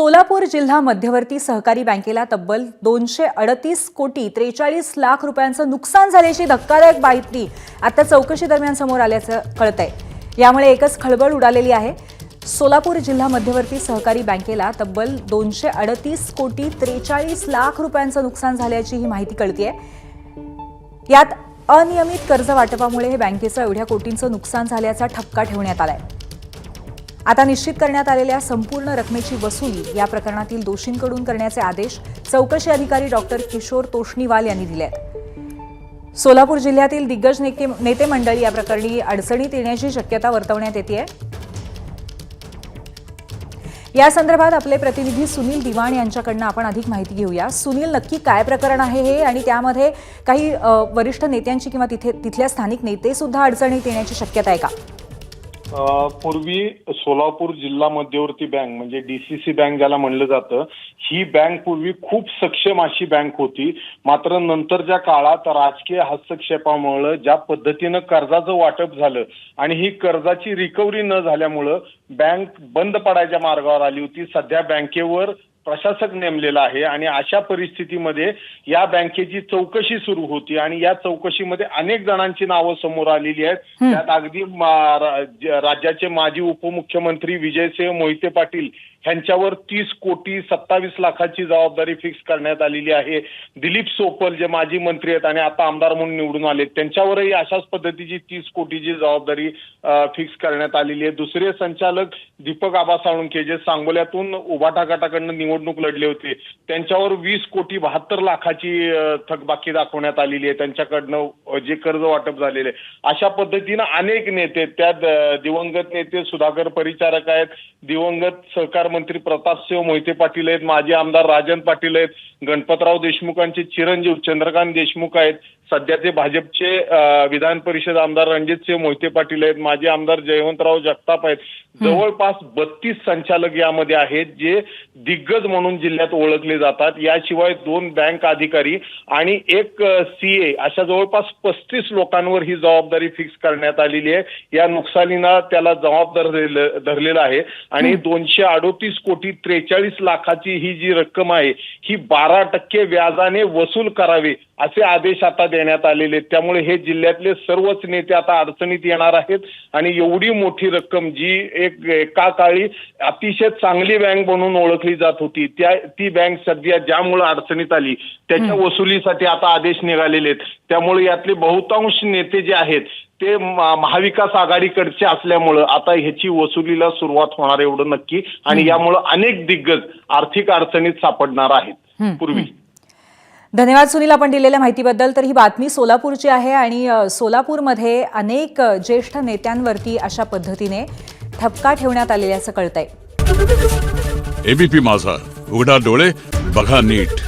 सोलापूर जिल्हा मध्यवर्ती सहकारी बँकेला तब्बल दोनशे अडतीस कोटी त्रेचाळीस लाख रुपयांचं नुकसान झाल्याची धक्कादायक माहिती आता चौकशी दरम्यान समोर आल्याचं कळतंय. यामुळे एकच खळबळ उडालेली आहे. सोलापूर जिल्हा मध्यवर्ती सहकारी बँकेला तब्बल दोनशे अडतीस कोटी त्रेचाळीस लाख रुपयांचं नुकसान झाल्याची ही माहिती कळतीये. यात अनियमित कर्ज वाटपामुळे हे बँकेचं एवढ्या कोटींचं नुकसान झाल्याचा ठपका ठेवण्यात आलाय. आता निश्चित करण्यात आलेल्या संपूर्ण रकमेची वसुली या प्रकरणातील दोषींकडून करण्याचे आदेश चौकशी अधिकारी डॉक्टर किशोर तोष्णीवाल यांनी दिले आहेत. सोलापूर जिल्ह्यातील दिग्गज नेते नेते मंडळ या प्रकरणी अडचणीत येण्याची शक्यता वर्तवण्यात येते आहे. या संदर्भात आपले प्रतिनिधी सुनील दिवाण यांच्याकडनं आपण अधिक माहिती घेऊया. सुनील नक्की काय प्रकरण आहे हे? आणि त्यामध्ये काही वरिष्ठ नेत्यांची किंवा तिथे तिथल्या स्थानिक नेते सुद्धा अडचणीत येण्याची शक्यता आहे का? पूर्वी सोलापूर जिल्हा मध्यवर्ती बँक म्हणजे डीसीसी बँक ज्याला म्हणलं जातं ही बँक पूर्वी खूप सक्षम अशी बँक होती. मात्र नंतरच्या काळात राजकीय हस्तक्षेपामुळे ज्या पद्धतीनं कर्जाचं वाटप झालं आणि ही कर्जाची रिकव्हरी न झाल्यामुळं बँक बंद पडायच्या मार्गावर आली होती. सध्या बँकेवर प्रशासक नेमलेला आहे आणि अशा परिस्थितीमध्ये या बँकेची चौकशी सुरू होती आणि या चौकशीमध्ये अनेक जणांची नावं समोर आलेली आहेत. त्यात अगदी राज्याचे माजी उपमुख्यमंत्री विजयसिंह मोहिते पाटील ह्यांच्यावर तीस कोटी सत्तावीस लाखाची जबाबदारी फिक्स करण्यात आलेली आहे. दिलीप सोपल जे माजी मंत्री आहेत आणि आता आमदार म्हणून निवडून आले त्यांच्यावरही अशाच पद्धतीची तीस कोटीची जबाबदारी फिक्स करण्यात आलेली आहे. दुसरे संचालक दीपक आबा साळुंके जे सांगोल्यातून उभाटा गटाकडनं निवडणूक लढली होती. त्यांच्यावर वीस कोटी बहात्तर लाखाची थकबाकी दाखवण्यात आलेली आहे. त्यांच्याकडनं जे कर्ज वाटप झालेले आहे. अशा पद्धतीनं अनेक नेते त्या त्यात दिवंगत नेते सुधाकर परिचारक आहेत. दिवंगत सहकार मंत्री प्रतापसिंह मोहिते पाटील आहेत. माजी आमदार राजन पाटील आहेत. गणपतराव देशमुखांचे चिरंजीव चंद्रकांत देशमुख आहेत. सध्याचे भाजपचे विधान परिषद आमदार रणजितसिंह मोहिते पाटील आहेत माजी आमदार जयवंतराव जगताप आहेत जवळपास बत्तीस संचालक यामध्ये आहेत जे दिग्गज म्हणून जिल्ह्यात ओळखले जातात. याशिवाय दोन बँक अधिकारी आणि एक सीए अशा जवळपास पस्तीस लोकांवर ही जबाबदारी फिक्स करण्यात आलेली आहे. या नुकसानीला त्याला जबाबदार धरलेलं धरलेलं आहे. आणि दोनशे अडोतीस कोटी त्रेचाळीस लाखाची ही जी रक्कम आहे ही बारा टक्के व्याजाने वसूल करावी असे आदेश आता देण्यात आलेले आहेत. त्यामुळे हे जिल्ह्यातले सर्वच नेते आता अडचणीत येणार आहेत आणि एवढी मोठी रक्कम जी एक एका काळी अतिशय चांगली बँक म्हणून ओळखली जात होती त्या ती बँक सध्या ज्यामुळे अडचणीत आली त्याच्या वसुलीसाठी आता आदेश निघालेले आहेत. त्यामुळे यातले बहुतांश नेते जे आहेत ते महाविकास आघाडीकडचे असल्यामुळं आता ह्याची वसुलीला सुरुवात होणार एवढं नक्की आणि यामुळं अनेक दिग्गज आर्थिक अडचणीत सापडणार आहेत. पूर्वी. धन्यवाद सुनील आपण दिलेल्या माहितीबद्दल. तर ही बातमी सोलापूरची आहे आणि सोलापूरमध्ये अनेक ज्येष्ठ नेत्यांवरती अशा पद्धतीने ठपका ठेवण्यात आलेल्याचं कळतंय. एबीपी माझा. उघडा डोळे बघा नीट.